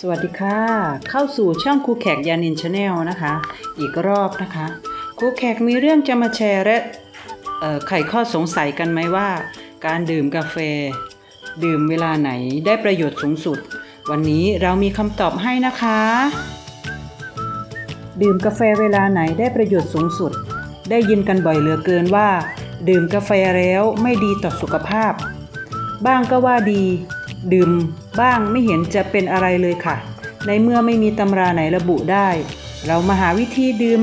สวัสดีค่ะ เข้าสู่ช่องครูแขกยานินชาแนลนะคะ อีกรอบนะคะครูแขกมีเรื่องจะมาแชร์และไขข้อสงสัยกันไหมว่า การดื่มกาแฟ ดื่มเวลาไหนได้ประโยชน์สูงสุด วันนี้เรามีคำตอบให้นะคะ ดื่มกาแฟเวลาไหนได้ประโยชน์สูงสุด ได้ยินกันบ่อยเหลือเกินว่า ดื่มกาแฟแล้วไม่ดีต่อสุขภาพ บ้างก็ว่าดี ดื่มบ้างไม่เห็นจะเป็นอะไรเลยค่ะ ในเมื่อไม่มีตำราไหนระบุได้ เรามาหาวิธีดื่ม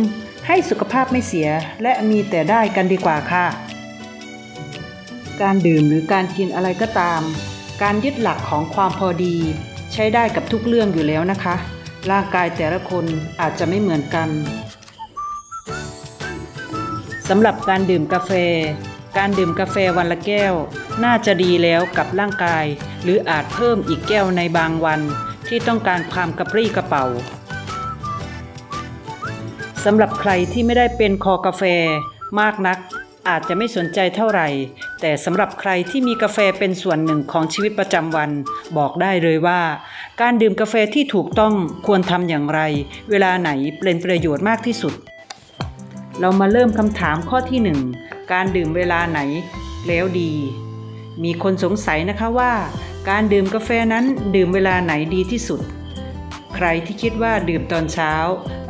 ให้สุขภาพไม่เสียและมีแต่ได้กันดีกว่าค่ะ การดื่มหรือการกินอะไรก็ตาม การยึดหลักของความพอดี ใช้ได้กับทุกเรื่องอยู่แล้วนะคะ ร่างกายแต่ละคนอาจจะไม่เหมือนกันสำหรับการดื่มกาแฟ การดื่มกาแฟวันละแก้ว น่าจะดีแล้วกับร่างกาย หรืออาจเพิ่มอีกแก้วในบางวัน ที่ต้องการความกระปรี้กระเป๋าสำหรับใครที่ไม่ได้เป็นคอกาแฟมากนัก อาจจะไม่สนใจเท่าไหร่ แต่สำหรับใครที่มีกาแฟเป็นส่วนหนึ่งของชีวิตประจำวัน บอกได้เลยว่า การดื่มกาแฟที่ถูกต้องควรทำอย่างไร เวลาไหนเป็นประโยชน์มากที่สุด เรามาเริ่มคำถามข้อที่หนึ่งการดื่มเวลาไหนแล้วดี มีคนสงสัยนะคะว่า การดื่มกาแฟนั้นดื่มเวลาไหนดีที่สุด ใครที่คิดว่าดื่มตอนเช้า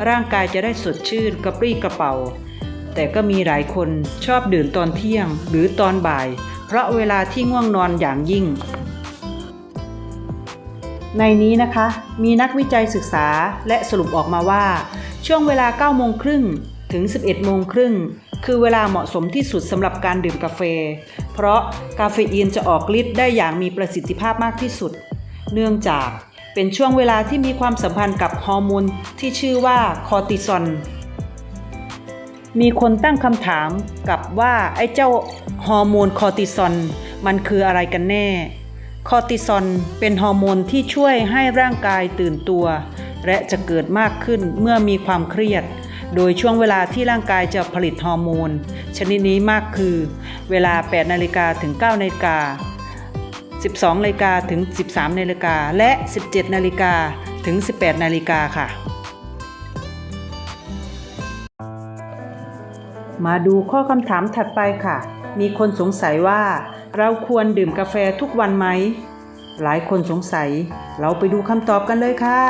ร่างกายจะได้สดชื่นกระปรี้กระเป๋า แต่ก็มีหลายคนชอบดื่มตอนเที่ยงหรือตอนบ่าย เพราะเวลาที่ง่วงนอนอย่างยิ่ง ในนี้นะคะ มีนักวิจัยศึกษาและสรุปออกมาว่า ช่วงเวลา9โมงครึ่ง ถึง 11 โมงครึ่ง คือเวลาเหมาะสมที่สุดสำหรับการดื่มกาแฟ เพราะกาเฟอีนจะออกฤทธิ์ได้อย่างมีประสิทธิภาพมากที่สุด เนื่องจากเป็นช่วงเวลาที่มีความสัมพันธ์กับฮอร์โมนที่ชื่อว่าคอร์ติซอล มีคนตั้งคำถามกับว่าไอ้เจ้าฮอร์โมนคอร์ติซอลมันคืออะไรกันแน่ คอร์ติซอลเป็นฮอร์โมนที่ช่วยให้ร่างกายตื่นตัว และจะเกิดมากขึ้นเมื่อมีความเครียด โดยช่วงเวลาที่ร่างกายจะผลิตฮอร์โมน ชนิดนี้มากคือ เวลา 8 นาฬิกาถึง 9 นาฬิกา 12 นาฬิกาถึง 13 นาฬิกา และ 17 นาฬิกาถึง 18 นาฬิกาค่ะ มาดูข้อคำถามถัดไปค่ะ มีคนสงสัยว่า เราควรดื่มกาแฟทุกวันไหม หลายคนสงสัย เราไปดูคำตอบกันเลยค่ะ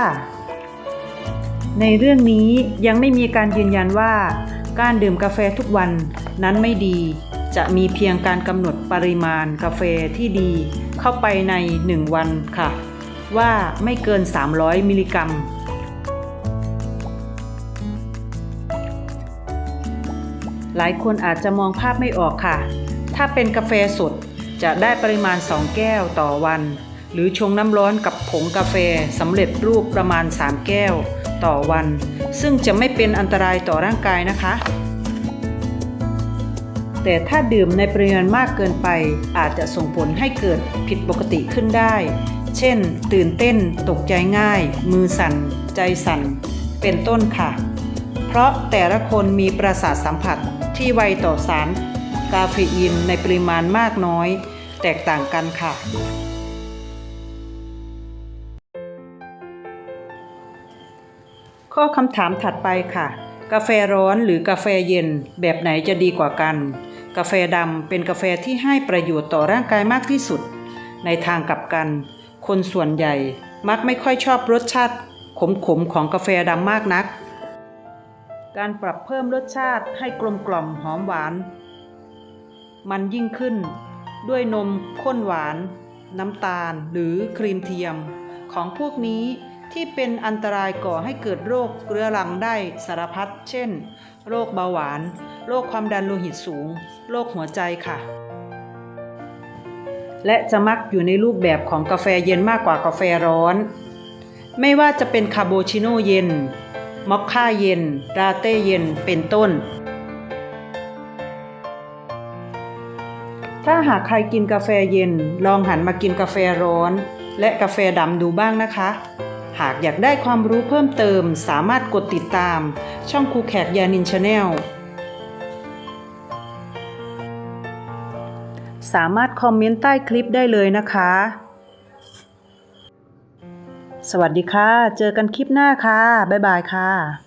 ในเรื่องนี้ยังไม่มีการยืนยันว่า การดื่มกาแฟทุกวันนั้นไม่ดี จะมีเพียงการกำหนดปริมาณกาแฟที่ดีเข้าไปใน 1 วันค่ะ ว่าไม่เกิน 300 มิลลิกรัมหลายคนอาจจะมองภาพไม่ออกค่ะ ถ้าเป็นกาแฟสดจะได้ปริมาณ 2 แก้วต่อวัน หรือชงน้ำร้อนกับผงกาแฟสำเร็จรูปประมาณ 3 แก้ว ต่อวัน ซึ่งจะไม่เป็นอันตรายต่อร่างกายนะคะ แต่ถ้าดื่มในปริมาณมากเกินไป อาจจะส่งผลให้เกิดผิดปกติขึ้นได้ เช่น ตื่นเต้น ตกใจง่าย มือสั่น ใจสั่น เป็นต้นค่ะ เพราะแต่ละคนมีประสาทสัมผัสที่ไวต่อสารกาเฟอีนในปริมาณมากน้อย แตกต่างกันค่ะ ข้อคำถามถัดไปค่ะ กาแฟร้อนหรือกาแฟเย็น แบบไหนจะดีกว่ากัน กาแฟดำเป็นกาแฟที่ให้ประโยชน์ต่อร่างกายมากที่สุด ในทางกลับกัน คนส่วนใหญ่มักไม่ค่อยชอบรสชาติ ขมๆของกาแฟดำมากนัก การปรับเพิ่มรสชาติให้กลมกล่อมหอมหวาน มันยิ่งขึ้น ด้วยนมข้นหวาน น้ำตาล หรือครีมเทียม ของพวกนี้ ที่เป็นอันตรายก่อให้เกิดโรคเรื้อรังได้สารพัดเช่น โรคเบาหวาน โรคความดันโลหิตสูง โรคหัวใจค่ะ และจะมักอยู่ในรูปแบบของกาแฟเย็นมากกว่ากาแฟร้อน ไม่ว่าจะเป็นคาโบชิโน่เย็นมอคค่าเย็นลาเต้เย็นเป็นต้น ถ้าหากใครกินกาแฟเย็น ลองหันมากินกาแฟร้อน และกาแฟดำดูบ้างนะคะ หากอยากได้ความรู้เพิ่มเติม สามารถกดติดตาม ช่องครูแขกยานินชาแนลสามารถคอมเมนต์ใต้คลิปได้เลยนะคะ สวัสดีค่ะ เจอกันคลิปหน้าค่ะ บ๊ายบายค่ะ